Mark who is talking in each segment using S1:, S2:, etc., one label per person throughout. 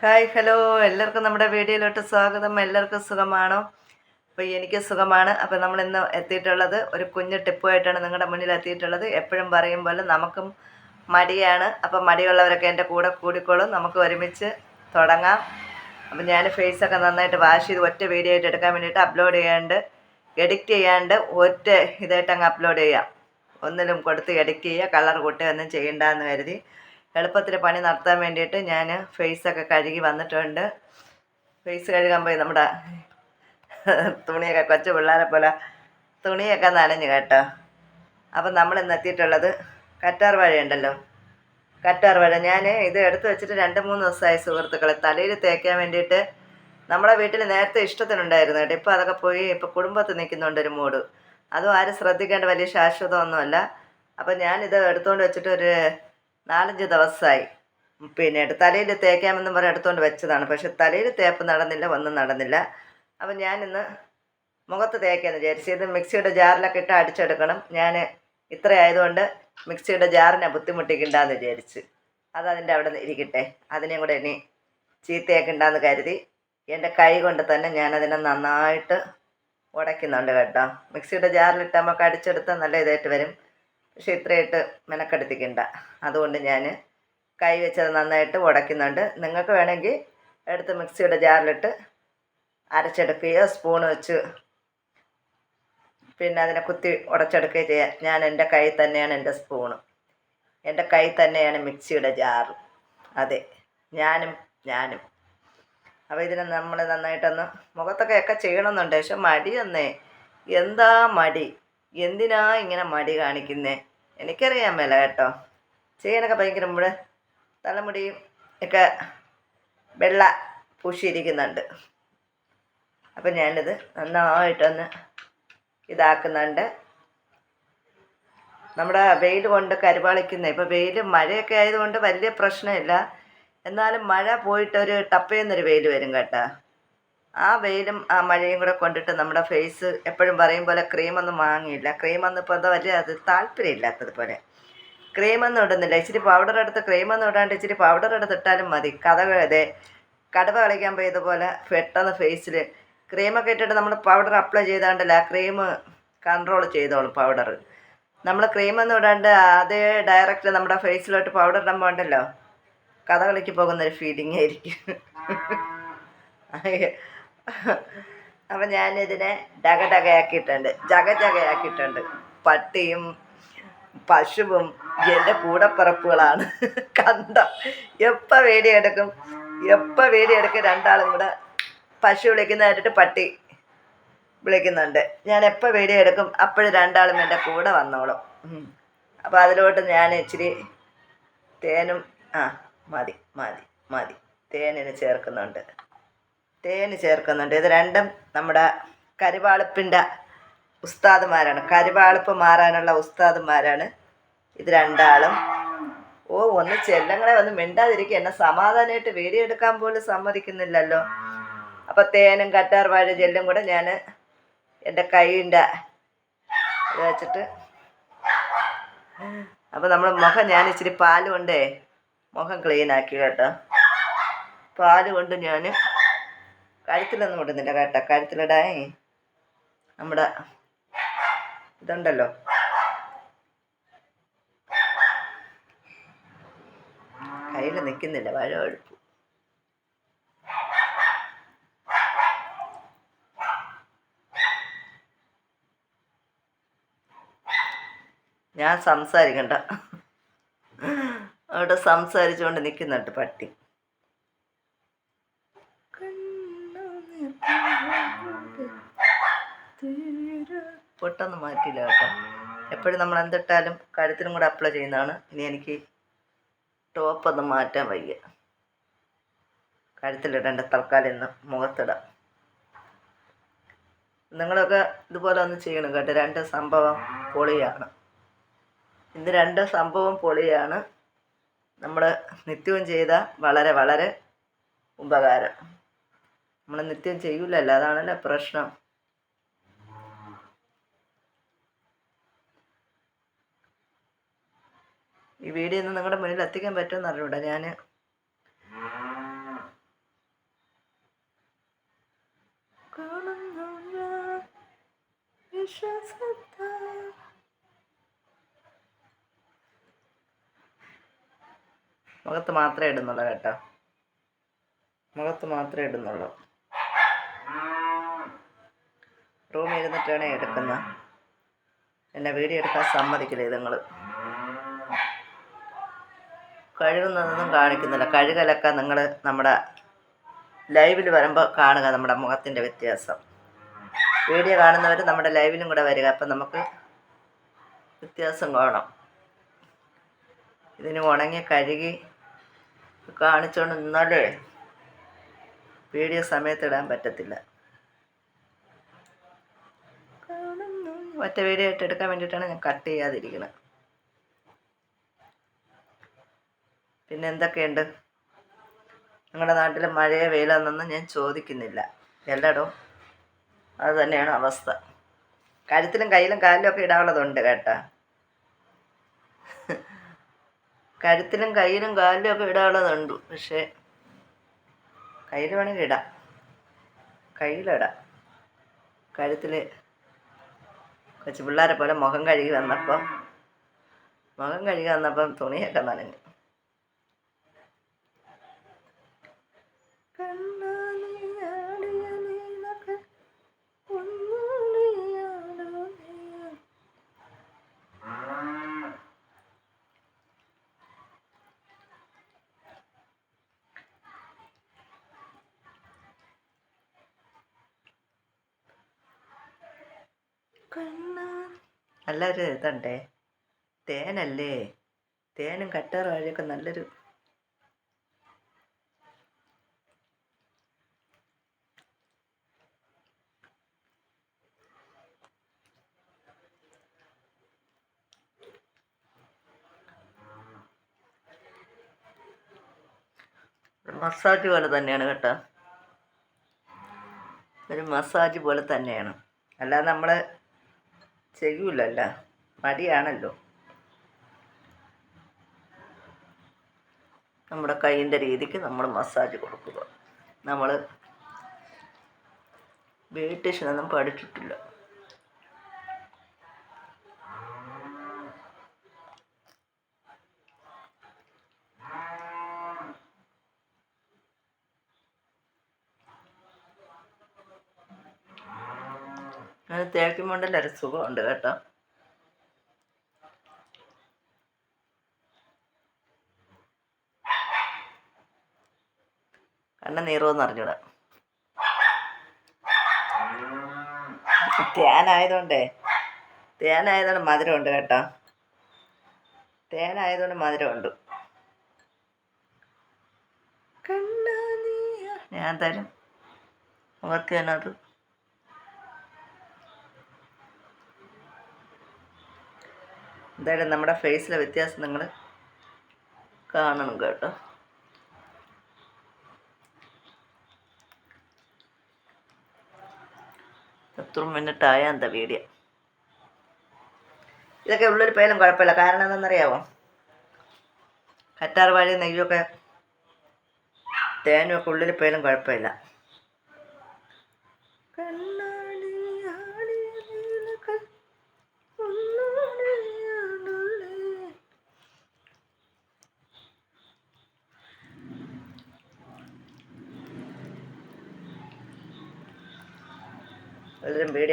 S1: Hi hello. എല്ലാവർക്കും നമ്മുടെ വീഡിയോയിലോട്ട് സ്വാഗതം. എല്ലാവർക്കും സുഖമാണോ? അപ്പോൾ എനിക്ക് സുഖമാണ്. അപ്പോൾ നമ്മൾ ഇന്ന് എത്തിയിട്ടുള്ളത് ഒരു കുഞ്ഞു ടിപ്പുമായിട്ടാണ് നിങ്ങളുടെ മുന്നിൽ എത്തിയിട്ടുള്ളത്. എപ്പോഴും പറയും പോലെ നമുക്കും മടിയാണ്. അപ്പോൾ മടിയുള്ളവരൊക്കെ എന്റെ കൂടെ കൂടിക്കോളും. നമുക്ക് ഒരുമിച്ച് തുടങ്ങാം. അപ്പോൾ ഞാൻ ഫേസൊക്കെ നന്നായിട്ട് വാഷ് ചെയ്ത് ഒറ്റ വീഡിയോ ആയിട്ട് എടുക്കാൻ വേണ്ടിയിട്ട് അപ്ലോഡ് ചെയ്യാണ്ട് എഡിറ്റ് ചെയ്യാണ്ട് ഒറ്റ ഇതായിട്ട് അങ്ങ് അപ്ലോഡ് ചെയ്യാം. ഒന്നിലും കൊടുത്ത് എഡിറ്റ് ചെയ്യുക കളർ കൂട്ടുക ഒന്നും ചെയ്യണ്ടെന്ന് കരുതി. എളുപ്പത്തിൽ പണി നടത്താൻ വേണ്ടിയിട്ട് ഞാൻ ഫേസൊക്കെ കഴുകി വന്നിട്ടുണ്ട്. ഫേസ് കഴുകുമ്പോൾ നമ്മുടെ തുണിയൊക്കെ കൊച്ചു പിള്ളേരെ പോലെ തുണിയൊക്കെ നനഞ്ഞു കേട്ടോ. അപ്പം നമ്മൾ ഇന്ന് എത്തിയിട്ടുള്ളത് കറ്റാർ വാഴയുണ്ടല്ലോ. കറ്റാർ വാഴ ഞാൻ ഇത് എടുത്തു വെച്ചിട്ട് രണ്ട് മൂന്ന് ദിവസമായി സുഹൃത്തുക്കളെ. തലയിൽ തേക്കാൻ വേണ്ടിയിട്ട് നമ്മുടെ വീട്ടിൽ നേരത്തെ ഇഷ്ടത്തിനുണ്ടായിരുന്നു കേട്ടോ. ഇപ്പോൾ അതൊക്കെ പോയി ഇപ്പോൾ കുടുംബത്ത് നിൽക്കുന്നുണ്ട് ഒരു മൂട് അതും ആരും ശ്രദ്ധിക്കേണ്ട വലിയ ശാശ്വതമൊന്നുമല്ല. അപ്പം ഞാനിത് എടുത്തുകൊണ്ട് വെച്ചിട്ട് ഒരു നാലഞ്ച് ദിവസമായി പിന്നെ തലയിൽ തേക്കാമെന്നും പറഞ്ഞ് എടുത്തുകൊണ്ട് വെച്ചതാണ്. പക്ഷെ തലയിൽ തേപ്പ് നടന്നില്ല ഒന്നും നടന്നില്ല. അപ്പം ഞാനിന്ന് മുഖത്ത് തേക്കാന്ന് വിചാരിച്ചു. ഇത് മിക്സിയുടെ ജാറിലൊക്കെ ഇട്ട് അടിച്ചെടുക്കണം. ഞാൻ ഇത്ര ആയതുകൊണ്ട് മിക്സിയുടെ ജാറിനെ ബുദ്ധിമുട്ടിക്കണ്ടെന്ന് വിചാരിച്ച്. അതതിന്റെ അവിടെ നിന്ന് ഇരിക്കട്ടെ. അതിനെയും കൂടെ ഇനി ചീത്തയാക്കണ്ടെന്ന് കരുതി എന്റെ കൈ കൊണ്ട് തന്നെ ഞാനതിനെ നന്നായിട്ട് ഉടയ്ക്കുന്നുണ്ട് കേട്ടോ. മിക്സിയുടെ ജാറിലിട്ട് നമുക്ക് അടിച്ചെടുത്താൽ നല്ല ഇതായിട്ട് വരും. പക്ഷെ ഇത്രയായിട്ട് മെനക്കെടുത്തിക്കണ്ട. അതുകൊണ്ട് ഞാൻ കൈ വെച്ചത് നന്നായിട്ട് ഉടയ്ക്കുന്നുണ്ട്. നിങ്ങൾക്ക് വേണമെങ്കിൽ എടുത്ത് മിക്സിയുടെ ജാറിലിട്ട് അരച്ചെടുക്കുകയോ സ്പൂൺ വെച്ച് പിന്നെ അതിനെ കുത്തി ഉടച്ചെടുക്കുകയോ ചെയ്യാം. ഞാൻ എന്റെ കൈ തന്നെയാണ് എന്റെ സ്പൂണ്. എന്റെ കൈ തന്നെയാണ് മിക്സിയുടെ ജാറ്. അതെ ഞാനും ഞാനും. അപ്പോൾ ഇതിനെ നമ്മൾ നന്നായിട്ടൊന്ന് മുഖത്തൊക്കെ ഒക്കെ ചെയ്യണമെന്നുണ്ട്. പക്ഷെ മടിയൊന്നേ എന്താ മടി? എന്തിനാ ഇങ്ങനെ മടി കാണിക്കുന്നേ? എനിക്കറിയാൻ മേല കേട്ടോ. ചെയ്യാനൊക്കെ ഭയങ്കര നമ്മുടെ തലമുടിയും ഒക്കെ വെള്ള പൂശിയിരിക്കുന്നുണ്ട്. അപ്പം ഞാനിത് നന്നായിട്ടൊന്ന് ഇതാക്കുന്നുണ്ട്. നമ്മുടെ വെയിൽ കൊണ്ട് കരുവാളിക്കുന്ന. ഇപ്പോൾ വെയിൽ മഴയൊക്കെ ആയതുകൊണ്ട് വലിയ പ്രശ്നമില്ല. എന്നാലും മഴ പോയിട്ടൊരു ടപ്പയെന്നൊരു വെയിൽ വരും കേട്ടോ. ആ വെയിലും ആ മഴയും കൂടെ കൊണ്ടിട്ട് നമ്മുടെ ഫേസ് എപ്പോഴും പറയും പോലെ ക്രീമൊന്നും വാങ്ങിയില്ല. ക്രീമൊന്നും ഇപ്പോൾ എന്താ വലിയ അത് താല്പര്യമില്ലാത്തതുപോലെ ക്രീമൊന്നും ഇടുന്നില്ല. ഇച്ചിരി പൗഡർ എടുത്ത് ക്രീമൊന്നും ഇടാണ്ട് ഇച്ചിരി പൗഡർ എടുത്ത് ഇട്ടാലും മതി. കഥ അതെ കടവ കളിക്കാൻ പോയതുപോലെ പെട്ടെന്ന് ഫേസിൽ ക്രീമൊക്കെ ഇട്ടിട്ട് നമ്മൾ പൗഡർ അപ്ലൈ ചെയ്താണ്ടല്ല ആ ക്രീം കൺട്രോൾ ചെയ്തോളും പൗഡർ നമ്മൾ ക്രീമൊന്നും ഇടാണ്ട് അതേ ഡയറക്റ്റ് നമ്മുടെ ഫേസിലോട്ട് പൗഡർ ഇടാൻ പോകണ്ടല്ലോ കഥകളിക്ക് പോകുന്നൊരു ഫീലിംഗ് ആയിരിക്കും. അപ്പം ഞാനിതിനെ ഡക ഡകയാക്കിയിട്ടുണ്ട് ജഗ പട്ടിയും പശുവും എന്റെ കൂടപ്പിറപ്പുകളാണ്. കണ്ട? എപ്പോൾ വേടിയെടുക്കും എപ്പോൾ വേടിയെടുക്കും രണ്ടാളും കൂടെ പശു വിളിക്കുന്ന കേട്ടിട്ട് പട്ടി വിളിക്കുന്നുണ്ട്. ഞാൻ എപ്പോൾ വേടിയെടുക്കും അപ്പോഴും രണ്ടാളും എന്റെ കൂടെ വന്നോളും. അപ്പോൾ അതിലോട്ട് ഞാൻ ഇച്ചിരി തേനും ആ മതി മതി മതി. തേനിന് ചേർക്കുന്നുണ്ട്. തേന് ചേർക്കുന്നുണ്ട്. ഇത് രണ്ടും നമ്മുടെ കരിവാളിപ്പിന്റെ ഉസ്താദുമാരാണ്. കരിവാളിപ്പ് മാറാനുള്ള ഉസ്താദുമാരാണ് ഇത് രണ്ടാളും. ഓ ഒന്ന് ചെല്ലങ്ങളെ ഒന്ന് മിണ്ടാതിരിക്കുക എന്നെ സമാധാനമായിട്ട് വീഡിയോ എടുക്കാൻ പോലും സമ്മതിക്കുന്നില്ലല്ലോ. അപ്പോൾ തേനും കറ്റാർ വാഴ ജെല്ലും കൂടെ ഞാൻ എന്റെ കൈയിന്റെ ഇത് വെച്ചിട്ട് അപ്പോൾ നമ്മൾ മുഖം ഞാൻ ഇച്ചിരി പാൽ കൊണ്ടേ മുഖം ക്ലീൻ ആക്കി കേട്ടോ. പാൽ കൊണ്ട് ഞാൻ കഴുത്തിലൊന്നും ഇടുന്നില്ല കേട്ടോ. കഴുത്തിലിടാൻ നമ്മുടെ ഇതുണ്ടല്ലോ. കയ്യിൽ നിൽക്കുന്നില്ല കൊഴുപ്പ് ഞാൻ സംസാരിക്കണ്ട. അവിടെ സംസാരിച്ചുകൊണ്ട് നിൽക്കുന്നുണ്ട് പട്ടി. പൊട്ടൊന്നും മാറ്റിയില്ല കേട്ടോ. എപ്പോഴും നമ്മൾ എന്തിട്ടാലും കഴുത്തിനും കൂടെ അപ്ലൈ ചെയ്യുന്നതാണ്. ഇനി എനിക്ക് ടോപ്പ് ഒന്ന് മാറ്റാൻ വയ്യ. കഴുത്തിലിടേണ്ട തൽക്കാലം ഇന്ന് മുഖത്തിടാം. നിങ്ങളൊക്കെ ഇതുപോലെ ഒന്ന് ചെയ്യണം കേട്ടോ. രണ്ട് സംഭവം പൊളിയാണ്. ഇന്ന് രണ്ട് സംഭവം പൊളിയാണ്. നമ്മൾ നിത്യവും ചെയ്ത വളരെ വളരെ ഉപകാരം. നമ്മൾ നിത്യം ചെയ്യൂലല്ലോ. അതാണല്ലോ പ്രശ്നം. ഈ വീഡിയോ ഒന്ന് നിങ്ങളുടെ മുന്നിൽ എത്തിക്കാൻ പറ്റുമെന്ന് അറിയൂടെ ഞാൻ മുഖത്ത് മാത്രമേ ഇടുന്നുള്ളൂ കേട്ടോ. മുഖത്ത് മാത്രമേ ഇടുന്നുള്ളൂ. റൂമിൽ ഇരുന്നിട്ടാണ് എടുക്കുന്നത്. എന്നെ വീഡിയോ എടുക്കാൻ സമ്മതിക്കില്ല ഇതുങ്ങൾ കഴുകുന്നതൊന്നും കാണിക്കുന്നില്ല. കഴുകലൊക്കെ നിങ്ങൾ നമ്മുടെ ലൈവിൽ വരുമ്പോൾ കാണുക നമ്മുടെ മുഖത്തിന്റെ വ്യത്യാസം. വീഡിയോ കാണുന്നവർ നമ്മുടെ ലൈവിലും കൂടെ വരിക. അപ്പം നമുക്ക് വ്യത്യാസം കാണാം. ഇതിന് ഉണങ്ങി കഴുകി കാണിച്ചുകൊണ്ട് നിന്നാലേ വീഡിയോ സമയത്ത് ഇടാൻ പറ്റത്തില്ല മറ്റേ വീഡിയോ ആയിട്ട് എടുക്കാൻ വേണ്ടിയിട്ടാണ് ഞാൻ കട്ട് ചെയ്യാതിരിക്കുന്നത് പിന്നെ എന്തൊക്കെയുണ്ട്? നിങ്ങളുടെ നാട്ടിൽ മഴയോ വെയിലാണെന്നൊന്നും ഞാൻ ചോദിക്കുന്നില്ല. എല്ലായിടവും അത് തന്നെയാണ് അവസ്ഥ. കഴുത്തിലും കയ്യിലും കാലിലും ഒക്കെ ഇടാനുള്ളതുണ്ട് കേട്ടാ. കഴുത്തിലും കയ്യിലും കാലിലും ഒക്കെ ഇടാനുള്ളതുണ്ട് പക്ഷേ കയ്യിൽ വേണമെങ്കിൽ ഇടാം. കയ്യിലിടാം. കഴുത്തിൽ കൊച്ചു പിള്ളേരെ പോലെ മുഖം കഴുകി വന്നപ്പം മുഖം കഴുകി വന്നപ്പം തുണിയൊക്കെ നനഞ്ഞു. നല്ലൊരു ഇതുണ്ടേ തേനല്ലേ തേനും കട്ടറും വഴിയൊക്കെ നല്ലൊരു മസാജ് പോലെ തന്നെയാണ് കേട്ടോ. ഒരു മസാജ് പോലെ തന്നെയാണ്. അല്ലാതെ നമ്മൾ ചെയ്യൂലല്ല. മടിയാണല്ലോ. നമ്മുടെ കൈയിന്റെ രീതിക്ക് നമ്മൾ മസാജ് കൊടുക്കുക. നമ്മൾ ബ്യൂട്ടീഷ്യനൊന്നും പഠിച്ചിട്ടില്ല. അത് തേക്കുമ്പോണ്ടല്ല ഒരു സുഖമുണ്ട് കേട്ടോ. കണ്ണ നീറുമെന്ന് അറിഞ്ഞൂടാ. തേനായതുകൊണ്ടേ തേനായതുകൊണ്ട് മധുരമുണ്ട് കേട്ടോ. തേനായതുകൊണ്ട് മധുരമുണ്ട്. ഞാൻ തരും. അവർക്ക് തന്നെ അത് എന്തായാലും നമ്മുടെ ഫേസിലെ വ്യത്യാസം നിങ്ങൾ കാണണം കേട്ടോ. എത്ര മിനിറ്റ് ആയ എന്താ വീഡിയോ ഇതൊക്കെ ഉള്ളൊരു പേലും കുഴപ്പമില്ല. കാരണം എന്താണെന്നറിയാമോ കറ്റാർ വാഴ നെയ്യൊക്കെ തേനും ഒക്കെ ഉള്ളിൽ പേലും കുഴപ്പമില്ല.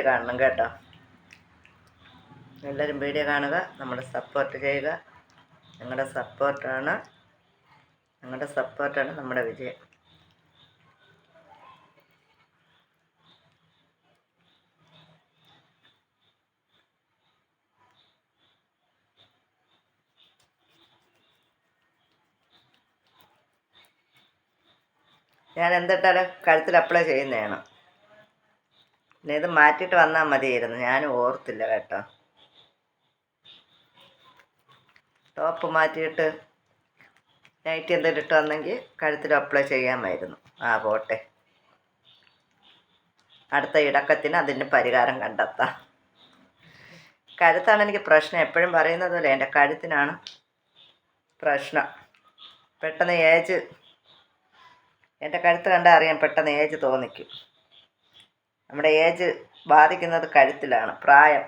S1: വീഡിയോ കാണണം കേട്ടോ. എല്ലാവരും വീഡിയോ കാണുക നമ്മളെ സപ്പോർട്ട് ചെയ്യുക. നിങ്ങളുടെ സപ്പോർട്ടാണ് നിങ്ങളുടെ സപ്പോർട്ടാണ് നമ്മുടെ വിജയം. ഞാൻ എന്തിട്ടാലും കഴുത്തിൽ അപ്ലൈ ചെയ്യുന്നതാണ്. പിന്നെ ഇത് മാറ്റിയിട്ട് വന്നാൽ മതിയായിരുന്നു. ഞാൻ ഓർത്തില്ല കേട്ടോ. ടോപ്പ് മാറ്റിയിട്ട് നൈറ്റ് എന്തെങ്കിലും ഇട്ട് വന്നെങ്കിൽ കഴുത്തിൽ അപ്ലൈ ചെയ്യാമായിരുന്നു. ആ പോട്ടെ. അടുത്ത ഇടക്കത്തിന് അതിന് പരിഹാരം കണ്ടെത്താം. കഴുത്താണ് എനിക്ക് പ്രശ്നം. എപ്പോഴും പറയുന്നത് പോലെ എന്റെ കഴുത്തിനാണ് പ്രശ്നം. പെട്ടെന്ന് ഏജ് എന്റെ കഴുത്ത് കണ്ടാൽ അറിയാം പെട്ടെന്ന് ഏജ് തോന്നിക്കും. നമ്മുടെ ഏജ് ബാധിക്കുന്നത് കഴുത്തിലാണ് പ്രായം.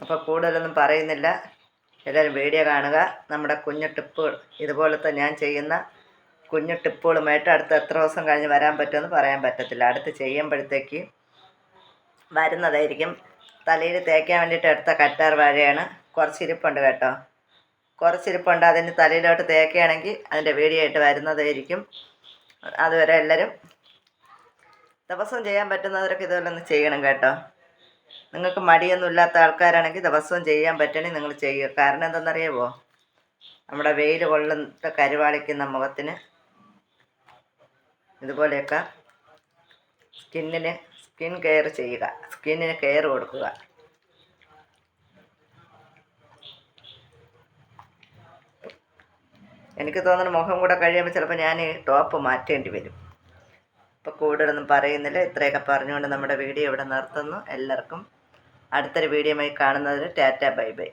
S1: അപ്പോൾ കൂടുതലൊന്നും പറയുന്നില്ല. എല്ലാവരും വീഡിയോ കാണുക. നമ്മുടെ കുഞ്ഞു ടിപ്പുകൾ ഇതുപോലത്തെ ഞാൻ ചെയ്യുന്ന കുഞ്ഞു ടിപ്പുകളുമായിട്ട് അടുത്ത എത്ര ദിവസം കഴിഞ്ഞ് വരാൻ പറ്റുമെന്ന് പറയാൻ പറ്റത്തില്ല. അടുത്ത് ചെയ്യുമ്പോഴത്തേക്ക് വരുന്നതായിരിക്കും. തലയിൽ തേക്കാൻ വേണ്ടിയിട്ട് എടുത്ത കറ്റാർ വാഴയാണ്. കുറച്ചിരിപ്പുണ്ട് കേട്ടോ. കുറച്ചിരിപ്പുണ്ട്. അതിന് തലയിലോട്ട് തേക്കുകയാണെങ്കിൽ അതിന്റെ വീഡിയോ ആയിട്ട് വരുന്നതായിരിക്കും. അതുവരെ എല്ലാവരും ദിവസവും ചെയ്യാൻ പറ്റുന്നവരൊക്കെ ഇതുപോലെ ഒന്ന് ചെയ്യണം കേട്ടോ. നിങ്ങൾക്ക് മടിയൊന്നും ഇല്ലാത്ത ആൾക്കാരാണെങ്കിൽ ദിവസവും ചെയ്യാൻ പറ്റണേ നിങ്ങൾ ചെയ്യുക. കാരണം എന്തെന്നറിയാമോ നമ്മുടെ വെയിൽ കൊള്ളുന്ന കരുവാളിക്കുന്ന മുഖത്തിന് ഇതുപോലെയൊക്കെ സ്കിന്നിന് സ്കിൻ കെയർ ചെയ്യുക. സ്കിന്നിന് കെയർ കൊടുക്കുക. എനിക്ക് തോന്നുന്നു മുഖം കൂടെ കഴിയുമ്പോൾ ചിലപ്പോൾ ഞാൻ ടോപ്പ് മാറ്റേണ്ടി വരും. ഇപ്പോൾ കൂടുതലൊന്നും പറയുന്നില്ല. ഇത്രയൊക്കെ പറഞ്ഞുകൊണ്ട് നമ്മുടെ വീഡിയോ ഇവിടെ നിർത്തുന്നു. എല്ലാവർക്കും അടുത്തൊരു വീഡിയോയുമായി കാണുന്നതിൽ ടാറ്റ ബൈ ബൈ.